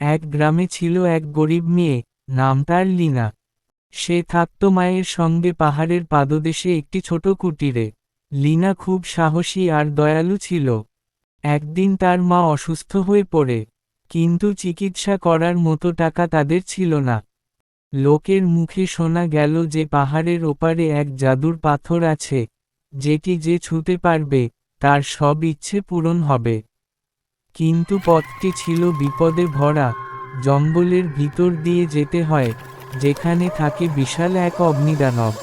এক গ্রামে ছিল এক গরিব মেয়ে, নাম তার লীনা। সে থাকত মায়ের সঙ্গে পাহাড়ের পাদদেশে একটি ছোট কুটিরে। লীনা খুব সাহসী আর দয়ালু ছিল। একদিন তার মা অসুস্থ হয়ে পড়ে, কিন্তু চিকিৎসা করার মতো টাকা তাদের ছিল না। লোকের মুখে শোনা গেল যে পাহাড়ের ওপারে এক জাদুর পাথর আছে, যেটি যে ছুঁতে পারবে, তার সব ইচ্ছে পূরণ হবে। কিন্তু পথটি ছিল বিপদে ভরা, জঙ্গলের ভিতর দিয়ে যেতে হয়, যেখানে থাকে বিশাল এক অগ্নিদানব।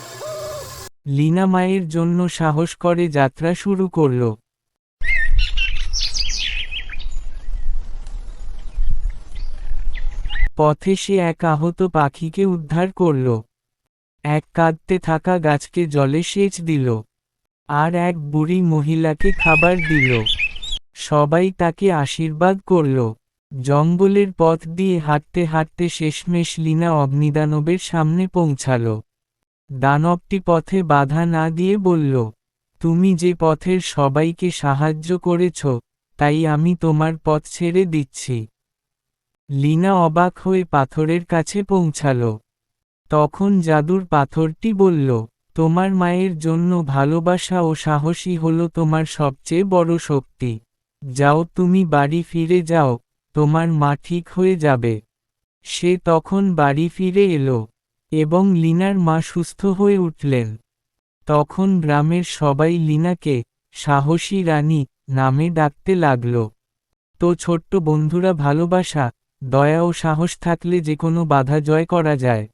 লীনা মায়ের জন্য সাহস করে যাত্রা শুরু করল। পথে সে এক আহত পাখিকে উদ্ধার করল। এক কাঁদতে থাকা গাছকে জলে সেচ দিল। আর এক বুড়ি মহিলাকে খাবার দিল। সবাই তাকে আশীর্বাদ করল। জঙ্গলের পথ দিয়ে হাঁটতে হাঁটতে শেষমেশ লীনা অগ্নিদানবের সামনে পৌঁছাল। দানবটি পথে বাধা না দিয়ে বলল, তুমি যে পথের সবাইকে সাহায্য করেছ, তাই আমি তোমার পথ ছেড়ে দিচ্ছি। লীনা অবাক হয়ে পাথরের কাছে পৌঁছাল। তখন জাদুর পাথরটি বলল, তোমার মায়ের জন্য ভালোবাসা ও সাহসী হল তোমার সবচেয়ে বড় শক্তি। যাও তুমি বাড়ি ফিরে যাও, তোমার মা ঠিক হয়ে যাবে। সে তখন বাড়ি ফিরে এলো, এবং লিনার মা সুস্থ হয়ে উঠলেন। তখন গ্রামের সবাই লিনাকে, সাহসী রানী, নামে ডাকতে লাগল। তো ছোট্ট বন্ধুরা ভালোবাসা, দয়া ও সাহস থাকলে যে কোনো বাধা জয় করা যায়।